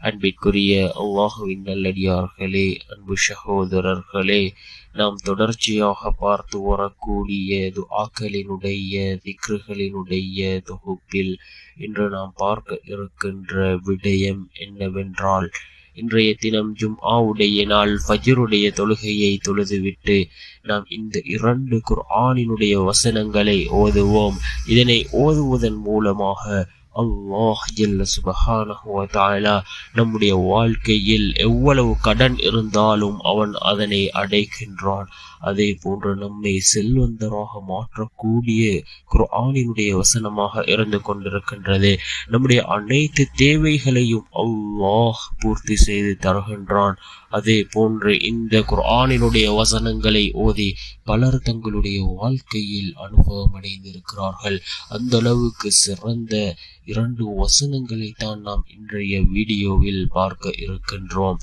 அன்பிற்குரிய அல்லாஹுவின் நல்லடியார்களே அன்பு சகோதரர்களே நாம் தொடர்ச்சியாக பார்த்து வரக்கூடிய துஆக்களினுடைய திக்ருகளினுடைய தொகுப்பில் இன்று நாம் பார்க்க இருக்கின்ற விடயம் என்னவென்றால் இன்றைய தினம் ஜும்ஆவுடைய நாள் ஃபஜ்ருடைய தொழுகையை தொழுதுவிட்டு நாம் இந்த இரண்டு குர்ஆனினுடைய வசனங்களை ஓதுவோம். இதனை ஓதுவதன் மூலமாக அல்லாஹ் எல்ல சுபஹானா நம்முடைய வாழ்க்கையில் எவ்வளவு கடன் இருந்தாலும் அவன் அதனை அடைகின்றான் அதே போன்று நம்மை செல்வந்தராக மாற்றக்கூடிய குர்ஆனினுடைய வசனமாக இருந்து கொண்டிருக்கின்றது. நம்முடைய அனைத்து தேவைகளையும் அல்லாஹ் பூர்த்தி செய்து தருகின்றான். அதே போன்று இந்த குர்ஆனினுடைய வசனங்களை ஓதி பலர் தங்களுடைய வாழ்க்கையில் அனுபவம் அடைந்திருக்கிறார்கள் அந்த அளவுக்கு சிறந்த இரண்டு வசனங்களை தான் நாம் இன்றைய வீடியோவில் பார்க்க இருக்கின்றோம்.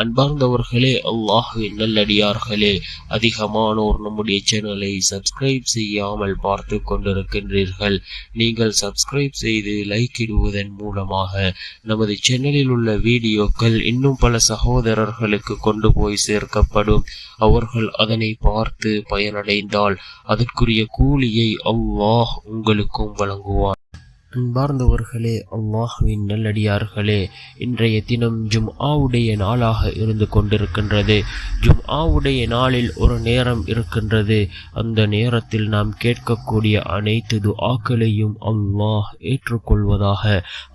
அன்பார்ந்தவர்களே அல்லாஹுவின் நல்லடியார்களே அதிகமானோர் நம்முடைய சேனலை சப்ஸ்கிரைப் செய்யாமல் பார்த்து கொண்டிருக்கின்றீர்கள். நீங்கள் சப்ஸ்கிரைப் செய்து லைக் இடுவதன் மூலமாக நமது சேனலில் உள்ள வீடியோக்கள் இன்னும் பல சகோதரர்களுக்கு கொண்டு போய் சேர்க்கப்படும். அவர்கள் அதனை பார்த்து பயனடைந்தால் அதற்குரிய கூலியை அல்லாஹ் உங்களுக்கும் வழங்குவான். அன்பார்ந்தவர்களே அல்லாஹுவின் நல்லடியார்களே இன்றைய தினம் ஜும் ஆவுடைய நாளாக இருந்து கொண்டிருக்கின்றது. ஜும் ஆவுடைய நாளில் ஒரு நேரம் இருக்கின்றது. அந்த நேரத்தில் நாம் கேட்கக்கூடிய அனைத்து துஆக்களையும் அல்லாஹ் ஏற்றுக்கொள்வதாக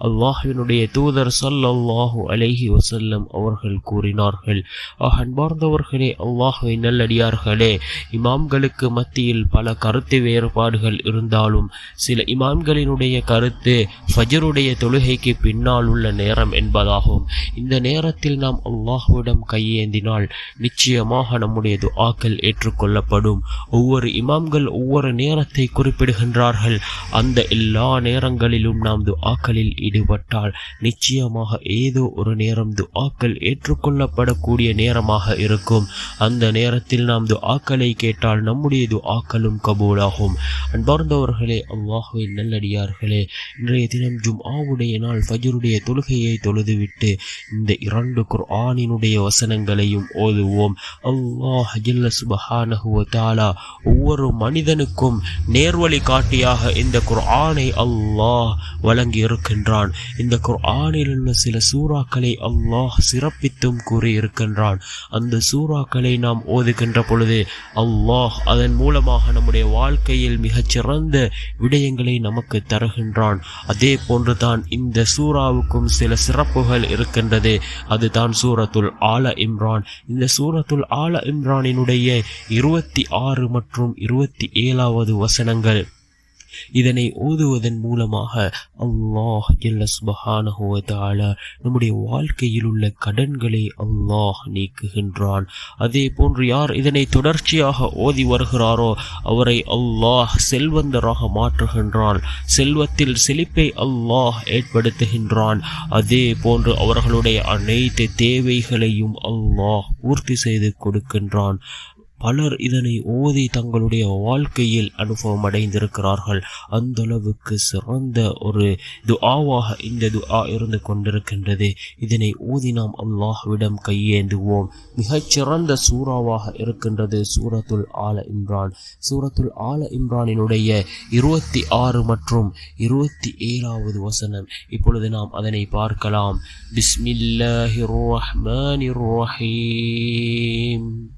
அல்லாஹினுடைய தூதர் சல்லல்லாஹு அலைஹி வசல்லம் அவர்கள் கூறினார்கள். அன்பார்ந்தவர்களே அல்லாஹுவின் நல்லடியார்களே இமாம்களுக்கு மத்தியில் பல கருத்து வேறுபாடுகள் இருந்தாலும் சில இமாம்களினுடைய கருத்து கருத்து ஃபஜருடைய தொழுகைக்கு பின்னால் உள்ள நேரம் என்பதாகும். இந்த நேரத்தில் நாம் அல்லாஹுவிடம் கையேந்தினால் நிச்சயமாக நம்முடைய துஆக்கள் ஏற்றுக்கொள்ளப்படும். ஒவ்வொரு இமாம்கள் ஒவ்வொரு நேரத்தை குறிப்பிடுகின்றார்கள். அந்த எல்லா நேரங்களிலும் நாம் துஆக்களில் ஈடுபட்டால் நிச்சயமாக ஏதோ ஒரு நேரம் துஆக்கள் ஏற்றுக்கொள்ளப்படக்கூடிய நேரமாக இருக்கும். அந்த நேரத்தில் நாம் துஆக்களை கேட்டால் நம்முடைய துஆக்களும் கபூலாகும். அன்பார்ந்தவர்களே அல்லாஹுவின் நல்லடியார்களே இன்றைய தினம் ஜும்ஆவுடைய நாள் ஃபஜருடைய தொழுகையை தொழுதுவிட்டு இந்த இரண்டு குர்ஆனினுடைய வசனங்களையும் ஓதுவோம். அல்லாஹ் ஜல்ல சுபஹானஹு தாலா ஒவ்வொரு மனிதனுக்கும் நேர்வழி காட்டியாக இந்த குர்ஆனை அல்லாஹ் வழங்கி இருக்கின்றான் இந்த குர்ஆனில் உள்ள சில சூறாக்களை அல்லாஹ் சிறப்பித்தும் கூறி இருக்கின்றான் அந்த சூறாக்களை நாம் ஓதுகின்ற பொழுது அல்லாஹ் அதன் மூலமாக நம்முடைய வாழ்க்கையில் மிகச்சிறந்த விடயங்களை நமக்கு தருகின்றான். அதே போன்று தான் இந்த சூறாவுக்கும் சில சிறப்புகள் இருக்கின்றது. அதுதான் சூரத்துல் ஆல இம்ரான். இந்த சூரத்துல் ஆல இம்ரானினுடைய இருபத்தி ஆறு மற்றும் இருபத்தி ஏழாவது வசனங்கள். இதனை ஓதுவதன் மூலமாக அல்லாஹ் எல்ல சுபஹானஹு நம்முடைய வாழ்க்கையில் உள்ள கடன்களை அல்லாஹ் நீக்குகின்றான். அதே போன்று யார் இதனை தொடர்ச்சியாக ஓதி வருகிறாரோ அவரை அல்லாஹ் செல்வந்தராக மாற்றுகின்றான். செல்வத்தில் செழிப்பை அல்லாஹ் ஏற்படுத்துகின்றான். அதே போன்று அவர்களுடைய அனைத்து தேவைகளையும் அல்லாஹ் பூர்த்தி செய்து கொடுக்கின்றான். பலர் இதனை ஓதி தங்களுடைய வாழ்க்கையில் அனுபவம் அடைந்திருக்கிறார்கள் அந்த அளவுக்கு சிறந்த ஒரு துஆவாக இந்த துஆ இருந்து கொண்டிருக்கின்றது. இதனை ஓதி நாம் அல்லாஹ்விடம் கையேந்துவோம். மிகச்சிறந்த சூறாவாக இருக்கின்றது சூரத்துல் ஆல இம்ரான். சூரத்துல் ஆல இம்ரானினுடைய இருபத்தி ஆறு மற்றும் இருபத்தி ஏழாவது வசனம். இப்பொழுது நாம் அதனை பார்க்கலாம். பிஸ்மில்லாஹி ரஹ்மானிர் Rahim.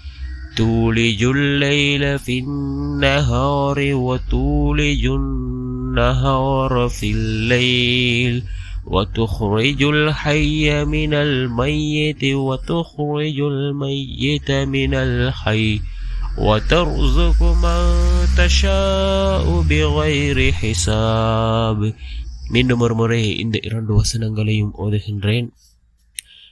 تولج الليل في النهار وتولج النهار في الليل وتخرج الحي من الميت وتخرج الميت من الحي وترزق من تشاء بغير حساب من do murmure إيران iran do wasanangalayum ode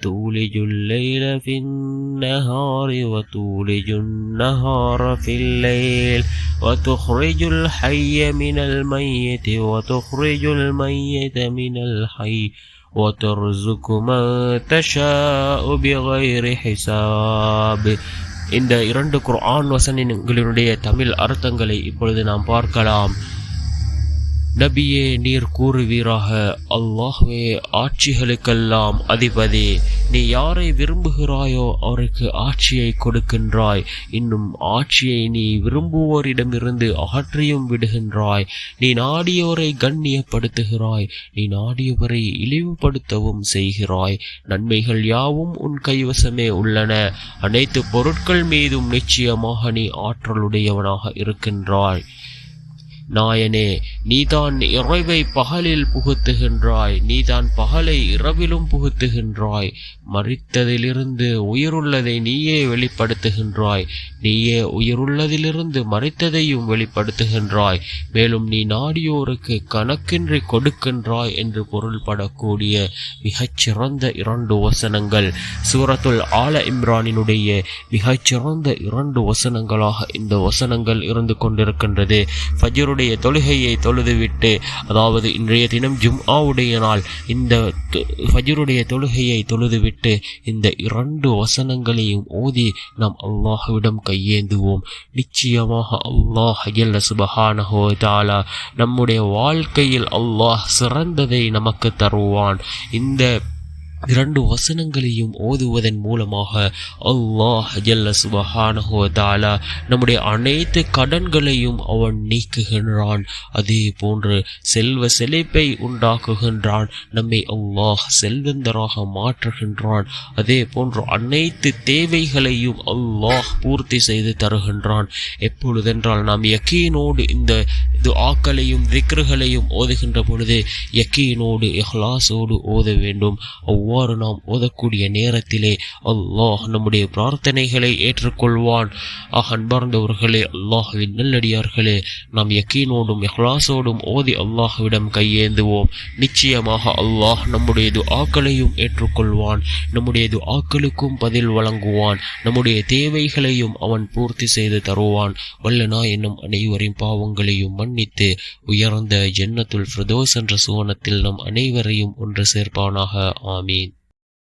تولج الليل في النهار وتولج النهار في الليل وتخرج الحي من الميت وتخرج الميت من الحي وترزق من تشاء بغير حساب இந்த இரண்டு குர்ஆன் வசனங்களினுடைய தமிழ் அர்த்தங்களை இப்பொழுது நாம் பார்க்கலாம் நபியே நீர் கூறுவீராக. அல்லாஹ்வே ஆட்சிகளுக்கெல்லாம் அதிபதி. நீ யாரை விரும்புகிறாயோ அவருக்கு ஆட்சியை கொடுக்கின்றாய். இன்னும் ஆட்சியை நீ விரும்புவோரிடமிருந்து ஆற்றியும் விடுகின்றாய். நீ நாடியோரை கண்ணியப்படுத்துகிறாய். நீ நாடியவரை இழிவுபடுத்தவும் செய்கிறாய். நன்மைகள் யாவும் உன் கைவசமே உள்ளன. அனைத்து பொருட்கள் மீதும் நிச்சயமாக நீ ஆற்றலுடையவனாக இருக்கின்றாய். நாயனே நீதான் இரவை பகலில் புகுத்துகின்றாய் நீதான் பகலை இரவிலும் புகுத்துகின்றாய். மறித்ததிலிருந்து உயிருள்ளதை நீயே வெளிப்படுத்துகின்றாய். நீயே உயிருள்ளதிலிருந்து மறித்ததையும் வெளிப்படுத்துகின்றாய். மேலும் நீ நாடியோருக்கு கணக்கின்றி கொடுக்கின்றாய் என்று பொருள்படக்கூடிய மிகச்சிறந்த இரண்டு வசனங்கள். சூரத்துல் ஆல இம்ரானினுடைய மிகச்சிறந்த இரண்டு வசனங்களாக இந்த வசனங்கள் இருந்து கொண்டிருக்கின்றது. ஃபஜருடைய தொழுகையை தொழுதுவிட்டு அதாவது இன்றைய தினம் ஜும்ஆவுடைய நாள் இந்த ஃபஜருடைய தொழுகையை தொழுதுவிட்டு இந்த இரண்டு வசனங்களையும் ஓதி நாம் அல்லாஹ்விடம் கையேந்துவோம். நிச்சயமாக அல்லாஹ் அல்ல சுபஹானஹோ தாலா நம்முடைய வாழ்க்கையில் அல்லாஹ் சிறந்ததை நமக்கு தருவான். இந்த இரண்டு வசனங்களையும் ஓதுவதன் மூலமாக அல்லாஹ் ஜல்ல சுபஹானஹோ தாலா நம்முடைய அனைத்து கடன்களையும் அவன் நீக்குகின்றான். அதே போன்று செல்வ செழிப்பை உண்டாக்குகின்றான். நம்மை அல்லாஹ் செல்வந்தராக மாற்றுகின்றான். அதே போன்று அனைத்து தேவைகளையும் அல்லாஹ் பூர்த்தி செய்து தருகின்றான். எப்பொழுதென்றால் நாம் யக்கீனோடு இந்த துஆக்களையும் விக்ருகளையும் ஓதுகின்ற பொழுது யக்கீனோடு இஹ்லாஸோடு ஓத வேண்டும். அவ்வாறு நாம் ஓதக்கூடிய நேரத்திலே அல்லாஹ் நம்முடைய பிரார்த்தனைகளை ஏற்றுக்கொள்வான். ஆக அன்பார்ந்தவர்களே அல்லாஹுவின் நல்லடியார்களே நாம் யக்கீனோடும் இஹ்லாஸோடும் ஓதி அல்லாஹ்விடம் கையேந்துவோம். நிச்சயமாக அல்லாஹ் நம்முடைய துஆக்களையும் ஏற்றுக்கொள்வான். நம்முடைய துஆக்களுக்கும் பதில் வழங்குவான். நம்முடைய தேவைகளையும் அவன் பூர்த்தி செய்து தருவான். வல்லனா என்னும் அனைவரின் பாவங்களையும் மண் மன்னித்து உயர்ந்த ஜன்னத்துல் பிரதோஸ் என்ற சுவனத்தில் நம் அனைவரையும் ஒன்று சேர்ப்பானாக. ஆமீன்.